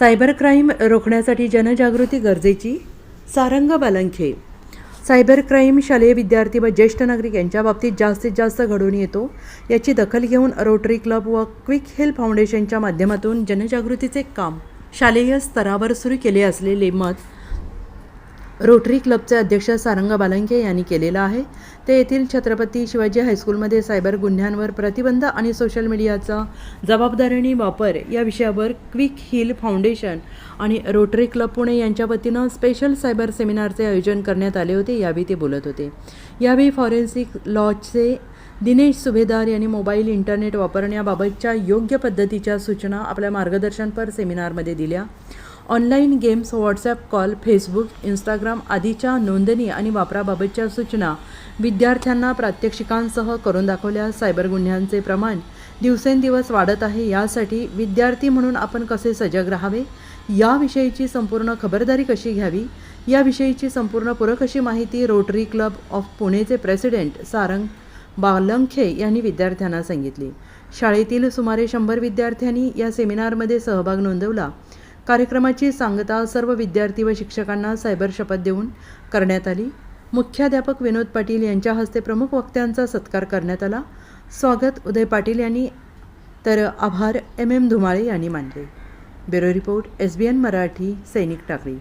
Cyber crime रोखण्यासाठी जनजागृती गरजेची? सारंग बालंखे. सायबर क्राईम शालेय विद्यार्थी व ज्येष्ठ नागरिक यांच्या बाबतीत जास्तीत जास्त घडून येतो. याची दखल घेऊन रोटरी क्लब व क्विक हेल्प फाउंडेशनच्या माध्यमातून जनजागृतीचे काम शालेय स्तरावर सुरू केले असलेले मत रोटरी क्लबचे अध्यक्ष सारंग बालंके यांनी केलेलं आहे. ते येथील छत्रपती शिवाजी हायस्कूलमध्ये सायबर गुन्ह्यांवर प्रतिबंध आणि सोशल मीडियाचा जबाबदारीने वापर या विषयावर क्विक हिल फाउंडेशन आणि रोटरी क्लब पुणे यांच्या वतीनं स्पेशल सायबर सेमिनारचे आयोजन करण्यात आले होते. यावेळी ते बोलत होते. यावेळी फॉरेन्सिक लॉजचे दिनेश सुभेदार यांनी मोबाईल इंटरनेट वापरण्याबाबतच्या योग्य पद्धतीच्या सूचना आपल्या मार्गदर्शनपर सेमिनारमध्ये दिल्या. Online games WhatsApp call Facebook Instagram आदीच्या नोंदणी आणि वापराबाबतच्या सूचना विद्यार्थ्यांना प्रात्यक्षिकांसह करून दाखवल्या. सायबर गुन्ह्यांचे प्रमाण दिवसेंदिवस वाढत आहे. यासाठी विद्यार्थी म्हणून आपण कसे सजग राहावे? याविषयीची संपूर्ण खबरदारी कशी घ्यावी? याविषयीची संपूर्ण पूरक अशी माहिती रोटरी क्लब ऑफ पुणेचे प्रेसिडेंट सारंग बालंखे यांनी विद्यार्थ्यांना सांगितली. शाळेतील सुमारे शंभर विद्यार्थ्यांनी या सेमिनारमध्ये सहभाग नोंदवला. कार्यक्रमाची सांगता सर्व विद्यार्थी व शिक्षकांना सायबर शपथ देऊन करण्यात आली. मुख्याध्यापक विनोद पाटील यांच्या हस्ते प्रमुख वक्त्यांचा सत्कार करण्यात आला. स्वागत उदय पाटील यांनी. तर आभार एम एम धुमाळे यांनी मानले. Bureau report S B N Marathi सैनिक टाकळी.